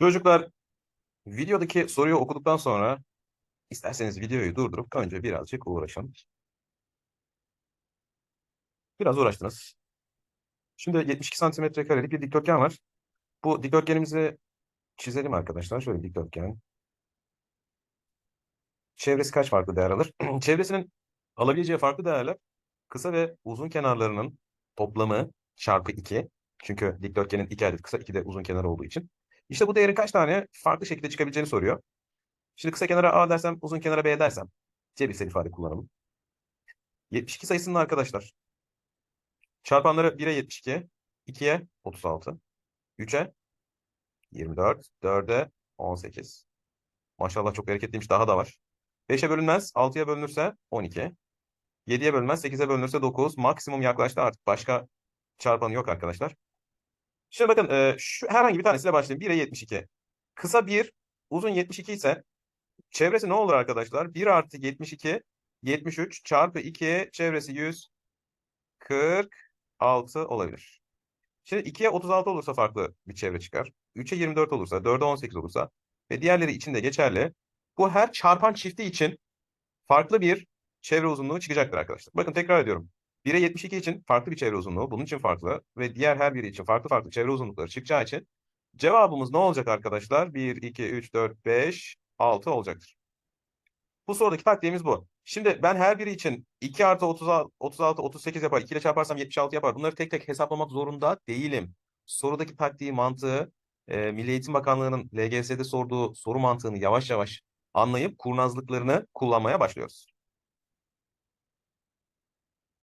Çocuklar videodaki soruyu okuduktan sonra isterseniz videoyu durdurup önce birazcık uğraşın. Biraz uğraştınız. Şimdi 72 santimetre karelik bir dikdörtgen var. Bu dikdörtgenimizi çizelim arkadaşlar. Şöyle dikdörtgen. Çevresi kaç farklı değer alır? Çevresinin alabileceği farklı değerler kısa ve uzun kenarlarının toplamı çarpı 2. Çünkü dikdörtgenin 2 adet kısa 2 de uzun kenar olduğu için. İşte bu değerin kaç tane farklı şekilde çıkabileceğini soruyor. Şimdi kısa kenara A dersem, uzun kenara B dersem cebirsel ifade kullanalım. 72 sayısının arkadaşlar. Çarpanları 1'e 72, 2'ye 36, 3'e 24, 4'e 18. Maşallah çok hareketliymiş daha da var. 5'e bölünmez, 6'ya bölünürse 12. 7'ye bölünmez, 8'e bölünürse 9. Maksimum yaklaştı artık. Başka çarpanı yok arkadaşlar. Şimdi bakın e, şu herhangi bir tanesiyle başlayayım. 1'e 72. Kısa 1, uzun 72 ise çevresi ne olur arkadaşlar? 1 artı 72, 73 çarpı 2 çevresi 146 olabilir. Şimdi 2'ye 36 olursa farklı bir çevre çıkar. 3'e 24 olursa, 4'e 18 olursa ve diğerleri için de geçerli. Bu her çarpan çifti için farklı bir çevre uzunluğu çıkacaktır arkadaşlar. Bakın tekrar ediyorum. 1'e 72 için farklı bir çevre uzunluğu, bunun için farklı ve diğer her biri için farklı farklı çevre uzunlukları çıkacağı için cevabımız ne olacak arkadaşlar? 1, 2, 3, 4, 5, 6 olacaktır. Bu sorudaki taktiğimiz bu. Şimdi ben her biri için 2 artı 36, 36 38 yapar. 2 ile çarparsam 76 yapar. Bunları tek tek hesaplamak zorunda değilim. Sorudaki taktiği, mantığı, e, Milli Eğitim Bakanlığı'nın LGS'de sorduğu soru mantığını yavaş yavaş anlayıp kurnazlıklarını kullanmaya başlıyoruz.